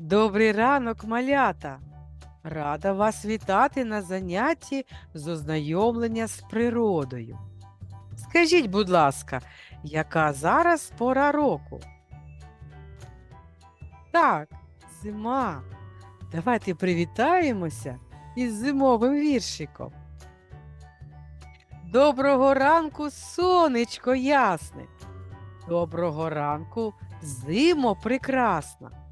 Добрий ранок, малята! Рада вас вітати на занятті з ознайомлення з природою. Скажіть, будь ласка, яка зараз пора року? Так, зима. Давайте привітаємося із зимовим віршиком. Доброго ранку, сонечко ясне. Доброго ранку, зимо прекрасна.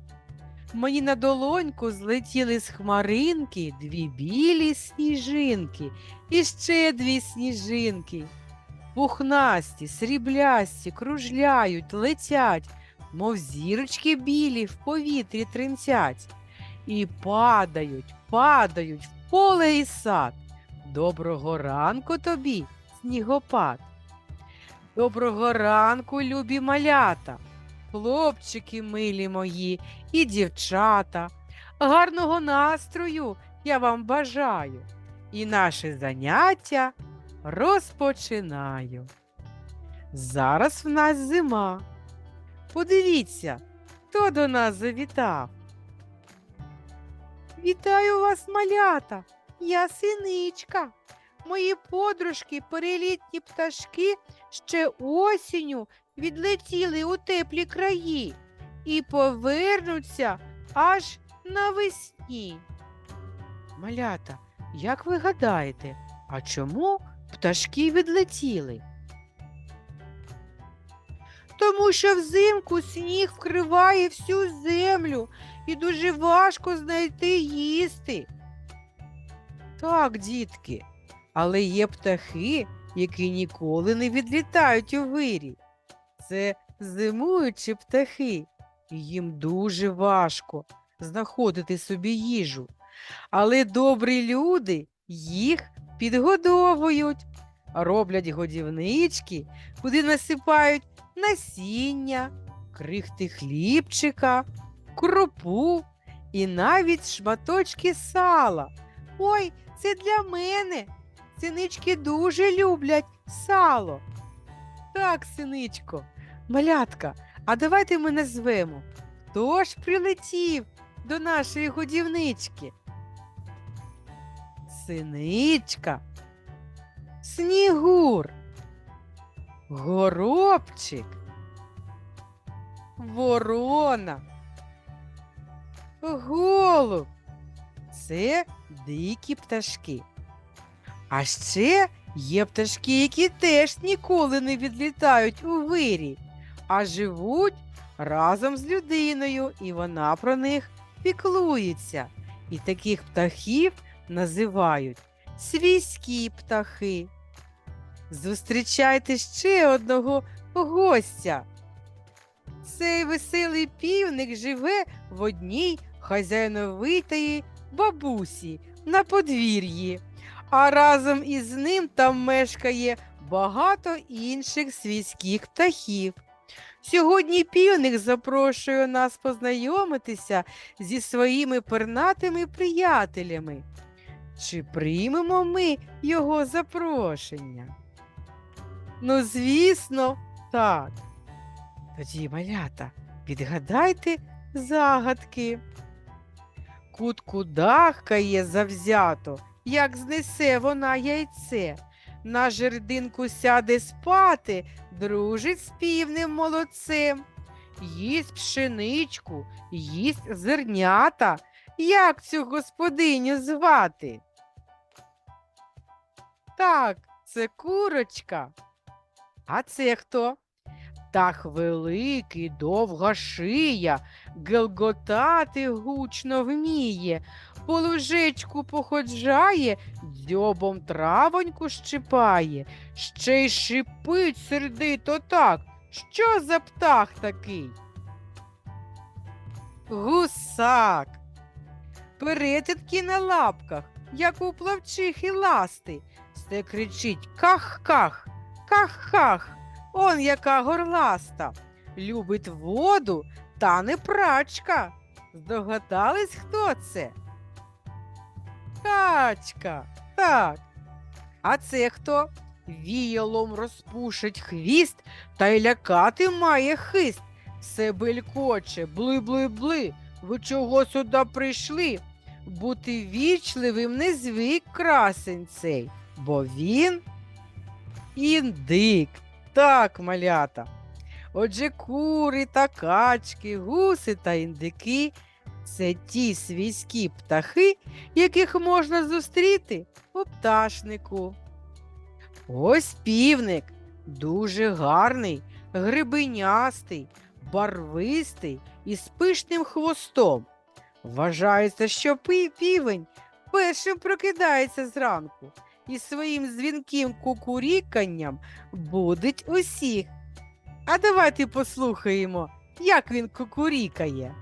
Мені на долоньку злетіли з хмаринки дві білі сніжинки і ще дві сніжинки. Пухнасті, сріблясті, кружляють, летять, мов зірочки білі в повітрі тринцять. І падають, падають в поле і сад. Доброго ранку тобі, снігопад. Доброго ранку, любі малята, хлопчики милі мої і дівчата. Гарного настрою я вам бажаю. І наше заняття розпочинаю. Зараз в нас зима. Подивіться, хто до нас завітав. Вітаю вас, малята! Я синичка. Мої подружки, перелітні пташки, ще осінню відлетіли у теплі краї і повернуться аж навесні. Малята, як ви гадаєте, а чому пташки відлетіли? Тому що взимку сніг вкриває всю землю і дуже важко знайти їсти. Так, дітки, але є птахи, які ніколи не відлітають у вирій. Це зимуючі птахи, їм дуже важко знаходити собі їжу. Але добрі люди їх підгодовують, роблять годівнички, куди насипають насіння, крихти хлібчика, крупу і навіть шматочки сала. Ой, це для мене. Синички дуже люблять сало. Так, синичко, малятка, а давайте ми назвемо, хто ж прилетів до нашої годівнички? Синичка, снігур, горобчик, ворона, голуб. Це дикі пташки. А ще є пташки, які теж ніколи не відлітають у вирі, а живуть разом з людиною, і вона про них піклується. І таких птахів називають свійські птахи. Зустрічайте ще одного гостя. Цей веселий півник живе в одній хазяйновитої бабусі на подвір'ї, а разом із ним там мешкає багато інших свійських птахів. Сьогодні півник запрошує нас познайомитися зі своїми пернатими приятелями. Чи приймемо ми його запрошення? Ну, звісно, так. Тоді, малята, відгадайте загадки. Кутку дахкає завзято, як знесе вона яйце. На жердинку сяде спати, дружить з півним молодцем. Їсть пшеничку, їсть зернята. Як цю господиню звати? Так, це курочка. А це хто? Птах великий, довга шия, гелготати гучно вміє, по лужечку походжає, дзьобом травоньку щипає, ще й шипить сердито так. Що за птах такий? Гусак. Перетинки на лапках, як у плавчихи ласти. Все кричить ках-ках, ках-ках. Он яка горласта. Любить воду та не прачка. Здогадались, хто це? Качка. Так. А це хто? Віялом розпушить хвіст та й лякати має хист. Все белькоче, бли-бли-бли, ви чого сюди прийшли? Бути вічливим не звик красень цей, бо він індик. Так, малята. Отже, кури та качки, гуси та індики це ті свійські птахи, яких можна зустріти у пташнику. Ось півник дуже гарний, грибенястий, барвистий і з пишним хвостом. Вважається, що півень першим прокидається зранку і своїм дзвінким кукуріканням будить усіх. А давайте послухаємо, як він кукурікає.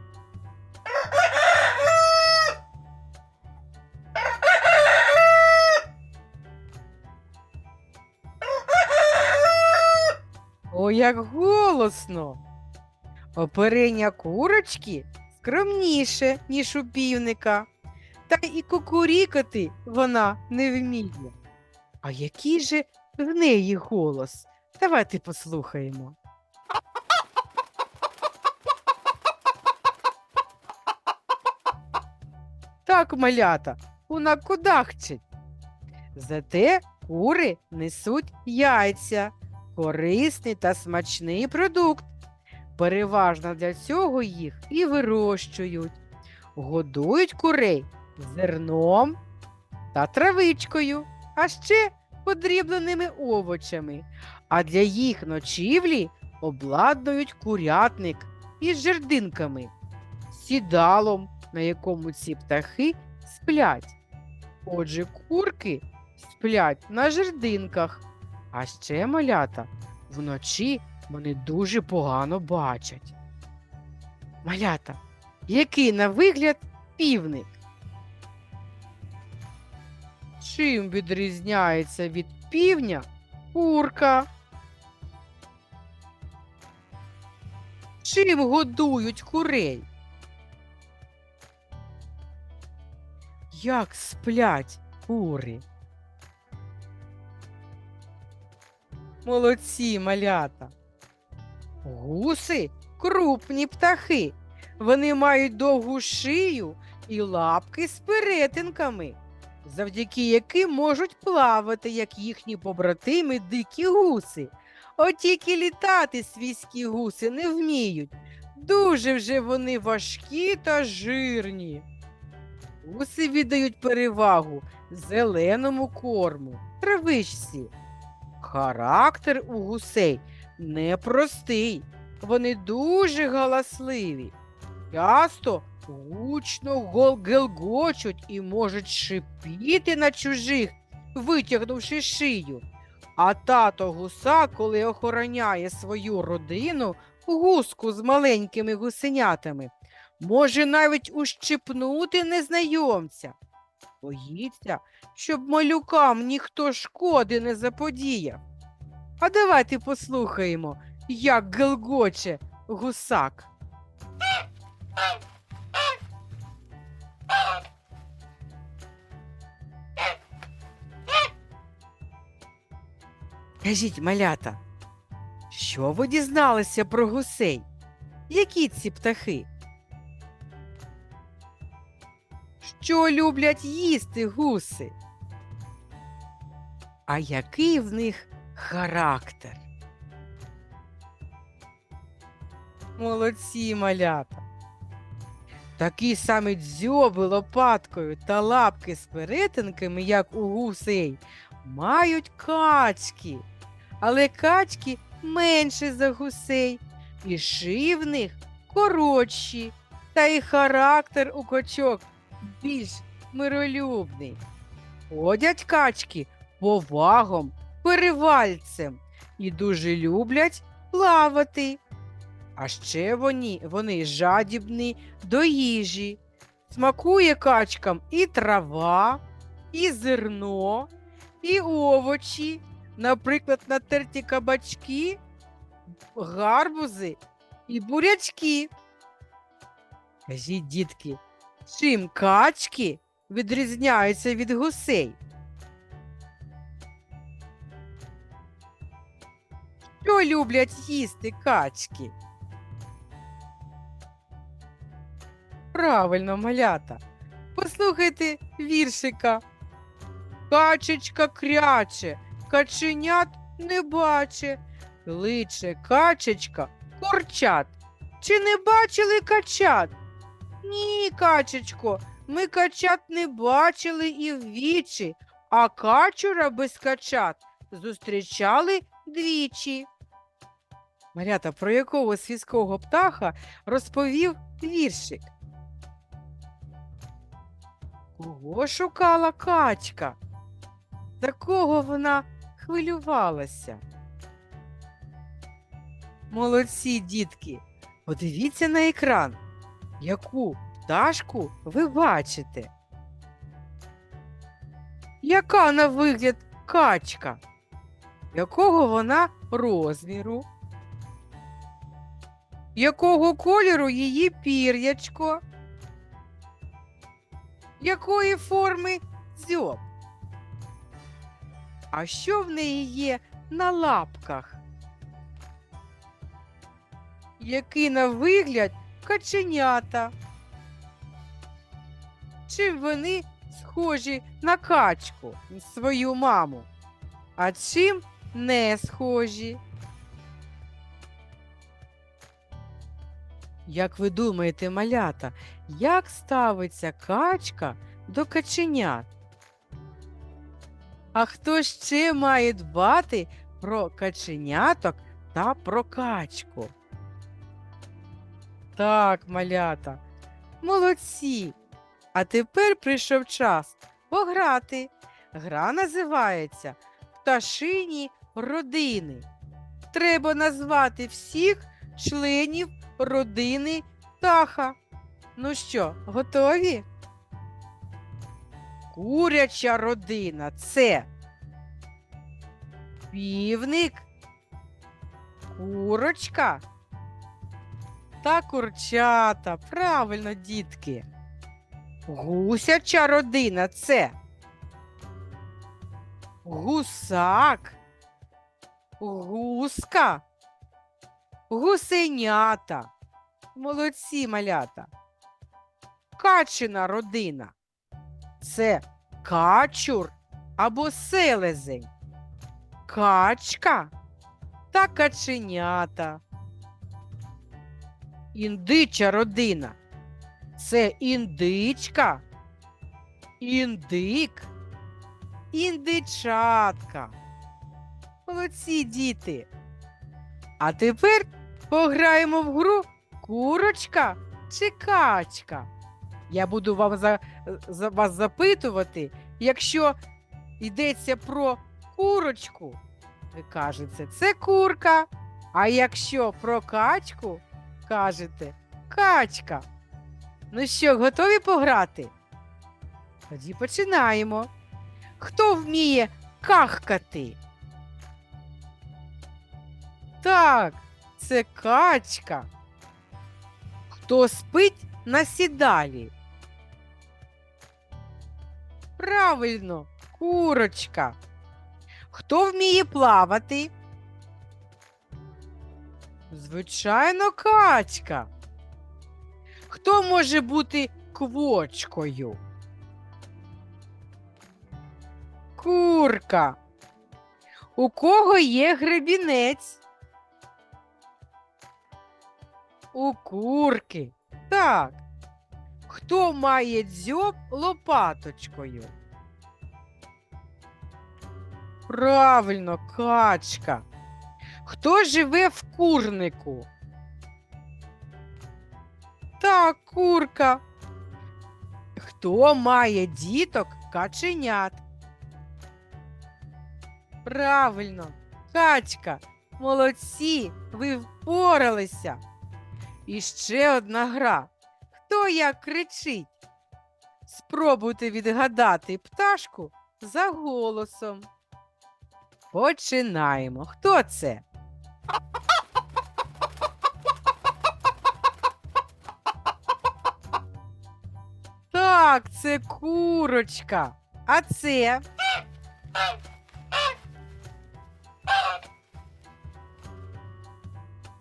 Як голосно! Оперення курочки скромніше, ніж у півника, та і кукурікати вона не вміє. А який же в неї голос? Давайте послухаємо. Так, малята, вона кудахчить. Зате кури несуть яйця, корисний та смачний продукт. Переважно для цього їх і вирощують. Годують курей зерном та травичкою, а ще подрібленими овочами. А для їх ночівлі обладнують курятник із жердинками, сідалом, на якому ці птахи сплять. Отже, курки сплять на жердинках, а ще малята вночі вони дуже погано бачать. Малята, який на вигляд півник? Чим відрізняється від півня курка? Чим годують курей? Як сплять кури? Молодці малята. Гуси крупні птахи. Вони мають довгу шию і лапки з перетинками, завдяки яким можуть плавати, як їхні побратими дикі гуси. От тільки літати свійські гуси не вміють. Дуже вже вони важкі та жирні. Гуси віддають перевагу зеленому корму, травичці. Характер у гусей непростий. Вони дуже галасливі. Часто гучно гол гелгочуть і можуть шипіти на чужих, витягнувши шию. А тато гуса, коли охороняє свою родину, гуску з маленькими гусенятами, може навіть ущипнути незнайомця. Боїться, щоб малюкам ніхто шкоди не заподіяв. А давайте послухаємо, як гелгоче гусак. Кажіть, малята, що ви дізналися про гусей? Які ці птахи? Що люблять їсти гуси? А який в них характер? Молодці малята. Такі самі дзьоби лопаткою та лапки з перетинками, як у гусей, мають качки. Але качки менші за гусей, і шиї в них коротші, та й характер у качок більш миролюбний. Ходять качки повагом, перевальцем і дуже люблять плавати. А ще вони, вони жадібні до їжі. Смакує качкам і трава, і зерно, і овочі, наприклад, натерті кабачки, гарбузи і бурячки. Кажіть, дітки, чим качки відрізняються від гусей? Що люблять їсти качки? Правильно, малята. Послухайте віршика. Качечка кряче, каченят не баче, кличе качечка курчат. Чи не бачили качат? Ні, качечко, ми качат не бачили і ввічі, а качура без качат зустрічали двічі. Малята, про якого свійського птаха розповів віршик? Кого шукала качка? За кого вона хвилювалася? Молодці, дітки, подивіться на екран, яку пташку ви бачите. Яка на вигляд качка? Якого вона розміру? Якого кольору її пір'ячко? Якої форми дзьоб? А що в неї є на лапках? Які на вигляд каченята? Чим вони схожі на качку, свою маму? А чим не схожі? Як ви думаєте, малята, як ставиться качка до каченят? А хто ще має дбати про каченяток та про качку? Так, малята, молодці. А тепер прийшов час пограти. Гра називається Пташині родини. Треба назвати всіх членів родини птаха. Ну що, готові? Куряча родина це півник, курочка та курчата. Правильно, дітки. Гусяча родина це гусак, гуска, гусенята. Молодці малята. Качина родина. Це качур або селезень, качка та каченята. Індича родина. Це індичка, індик, індичатка. Молодці діти. А тепер пограємо в гру курочка чи качка. Я буду вам за, за вас запитувати, якщо йдеться про курочку, ви кажете, це курка. А якщо про качку, кажете качка. Ну що, готові пограти? Тоді починаємо. Хто вміє кахкати? Так, це качка. Хто спить на сідалі? Правильно, курочка. Хто вміє плавати? Звичайно, качка. Хто може бути квочкою? Курка. У кого є гребінець? У курки. Так. Хто має дзьоб лопаточкою? Правильно, качка. Хто живе в курнику? Так, курка. Хто має діток каченят? Правильно, качка. Молодці, ви впоралися. І ще одна гра. Хто як кричить? Спробуйте відгадати пташку за голосом. Починаємо. Хто це? Так, це курочка. А це?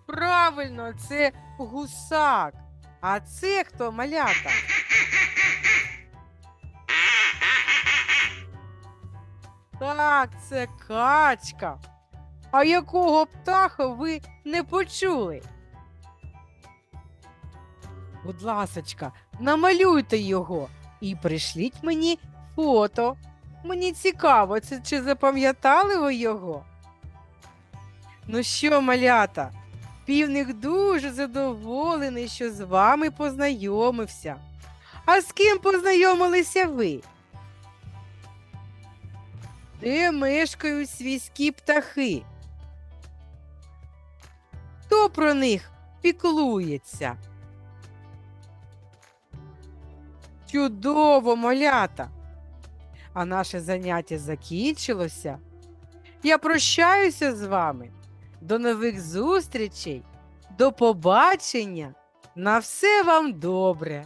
Правильно, це гусак. А це хто малята? Так, це качка. А якого птаха ви не почули? Будь ласочка, намалюйте його і пришліть мені фото. Мені цікаво, це чи запам'ятали ви його? Ну що, малята, півник дуже задоволений, що з вами познайомився. А з ким познайомилися ви? Де мешкають свійські птахи? Хто про них піклується? Чудово, малята! А наше заняття закінчилося. Я прощаюся з вами. До нових зустрічей, до побачення. На все вам добре.